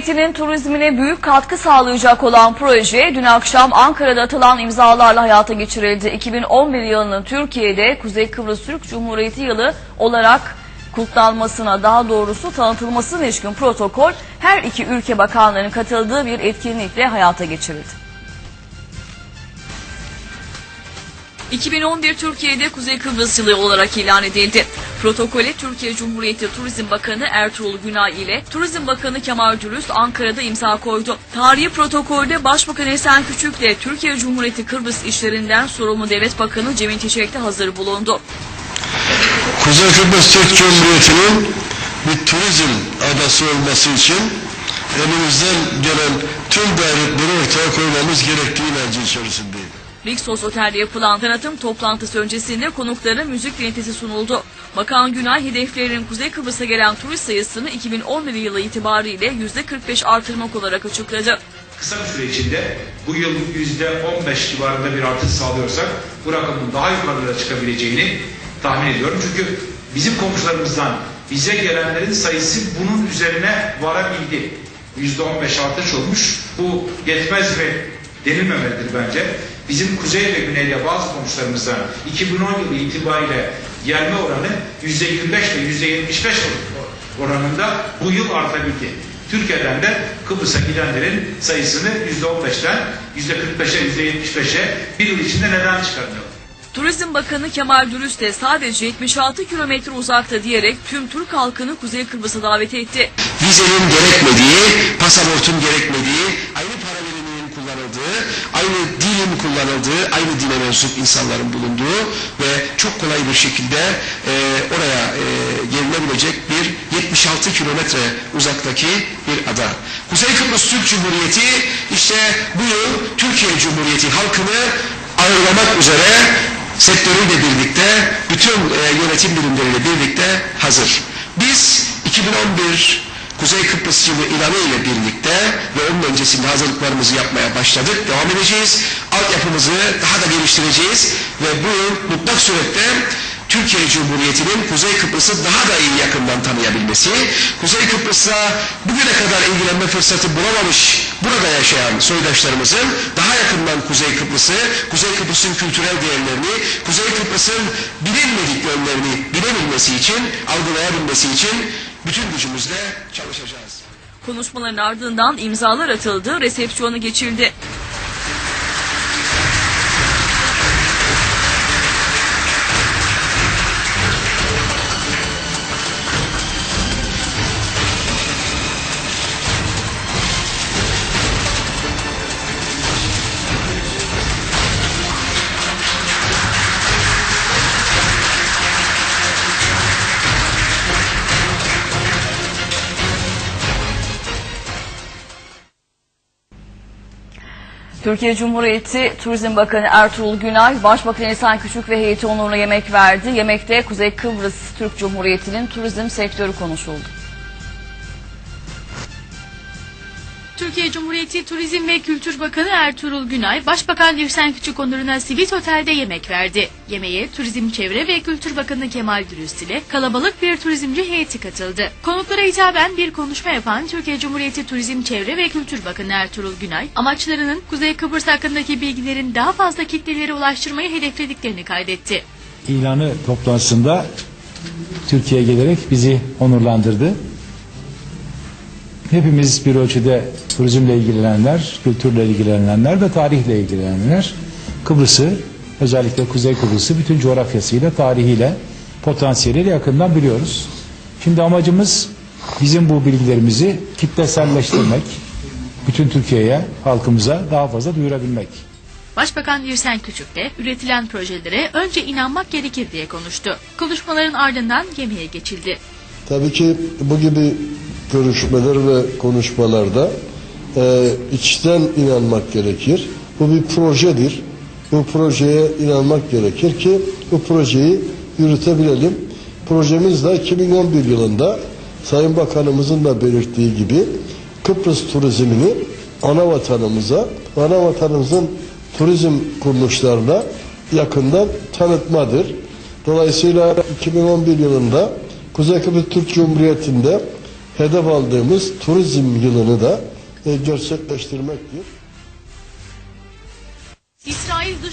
Cumhuriyeti'nin turizmine büyük katkı sağlayacak olan proje dün akşam Ankara'da atılan imzalarla hayata geçirildi. 2011 yılının Türkiye'de Kuzey Kıbrıs Türk Cumhuriyeti yılı olarak kutlanmasına daha doğrusu tanıtılmasına ilişkin protokol her iki ülke bakanlarının katıldığı bir etkinlikle hayata geçirildi. 2011 Türkiye'de Kuzey Kıbrıs yılı olarak ilan edildi. Protokole Türkiye Cumhuriyeti Turizm Bakanı Ertuğrul Günay ile Turizm Bakanı Kemal Dürüst Ankara'da imza koydu. Tarihi protokolde Başbakan Esen Küçük ile Türkiye Cumhuriyeti Kıbrıs işlerinden sorumlu Devlet Bakanı Cemil Çiçek de hazır bulundu. Kuzey Kıbrıs Türk Cumhuriyeti'nin bir turizm adası olması için elimizden gelen tüm gayretleri ortaya koymamız gerektiği inancı içerisindeyim. Rixos Otel'de yapılan tanıtım toplantısı öncesinde konuklara müzik dinletisi sunuldu. Bakan Günay hedeflerinin Kuzey Kıbrıs'a gelen turist sayısını 2011 yılı itibariyle %45 artırmak olarak açıkladı. kısa bir süre içinde bu yıl %15 civarında bir artış sağlıyorsak bu rakamın daha yukarılara çıkabileceğini tahmin ediyorum. Çünkü bizim komşularımızdan bize gelenlerin sayısı bunun üzerine varabildi. %15 artış olmuş. Bu yetmez mi denilmemelidir bence. Bizim kuzey ve güneyde bazı komşularımızdan 2010 yılı itibariyle gelme oranı %25 ile %75 oranında bu yıl artabildi. Türkiye'den de Kıbrıs'a gidenlerin sayısını %15'ten %45'e %75'e bir yıl içinde neden çıkarmıyor? Turizm Bakanı Kemal Dürüst de sadece 76 kilometre uzakta diyerek tüm Türk halkını Kuzey Kıbrıs'a davet etti. Vizenin gerekmediği, pasaportun gerekmediği, aynı para biriminin kullanıldığı, aynı dilin kullanıldığı, aynı dine mensup insanların bulunduğu ve çok kolay bir şekilde e, oraya e, gelinebilecek bir 76 kilometre uzaktaki bir ada. Kuzey Kıbrıs Türk Cumhuriyeti işte bu yıl Türkiye Cumhuriyeti halkını ağırlamak üzere sektörüyle birlikte, bütün e, yönetim birimleriyle birlikte hazır. Biz 2011 Kuzey Kıbrıs yılı ilanı ile birlikte ve onun öncesinde hazırlıklarımızı yapmaya başladık. Devam edeceğiz. Altyapımızı daha da geliştireceğiz ve bu yıl mutlak surette Türkiye Cumhuriyeti'nin Kuzey Kıbrıs'ı daha da iyi yakından tanıyabilmesi, Kuzey Kıbrıs'a bugüne kadar ilgilenme fırsatı bulamamış burada yaşayan soydaşlarımızın daha yakından Kuzey Kıbrıs'ı, Kuzey Kıbrıs'ın kültürel değerlerini, Kuzey Kıbrıs'ın bilinmedik yönlerini bilebilmesi için, algılayabilmesi için bütün gücümüzle çalışacağız. Konuşmaların ardından imzalar atıldı, resepsiyonu geçildi. Türkiye Cumhuriyeti Turizm Bakanı Ertuğrul Günay, Başbakan İhsan Küçük ve heyeti onuruna yemek verdi. Yemekte Kuzey Kıbrıs Türk Cumhuriyeti'nin turizm sektörü konuşuldu. Türkiye Cumhuriyeti Turizm ve Kültür Bakanı Ertuğrul Günay, Başbakan Dirsen Küçük onuruna Sivit Otel'de yemek verdi. Yemeğe Turizm Çevre ve Kültür Bakanı Kemal Dürüst ile kalabalık bir turizmci heyeti katıldı. Konuklara hitaben bir konuşma yapan Türkiye Cumhuriyeti Turizm Çevre ve Kültür Bakanı Ertuğrul Günay, amaçlarının Kuzey Kıbrıs hakkındaki bilgilerin daha fazla kitlelere ulaştırmayı hedeflediklerini kaydetti. ilanı toplantısında Türkiye'ye gelerek bizi onurlandırdı. Hepimiz bir ölçüde turizmle ilgilenenler, kültürle ilgilenenler ve tarihle ilgilenenler Kıbrıs'ı, özellikle Kuzey Kıbrıs'ı bütün coğrafyasıyla, tarihiyle, potansiyeliyle yakından biliyoruz. Şimdi amacımız bizim bu bilgilerimizi kitleselleştirmek, bütün Türkiye'ye, halkımıza daha fazla duyurabilmek. Başbakan Dirsen Küçük de üretilen projelere önce inanmak gerekir diye konuştu. Konuşmaların ardından yemeğe geçildi. Tabii ki bu gibi görüşmeler ve konuşmalarda e, içten inanmak gerekir. Bu bir projedir. Bu projeye inanmak gerekir ki bu projeyi yürütebilelim. Projemiz de 2011 yılında Sayın Bakanımızın da belirttiği gibi Kıbrıs turizmini ana vatanımıza, ana vatanımızın turizm kuruluşlarına yakından tanıtmadır. Dolayısıyla 2011 yılında Kuzey Kıbrıs Türk Cumhuriyeti'nde hedef aldığımız turizm yılını da e, gerçekleştirmektir.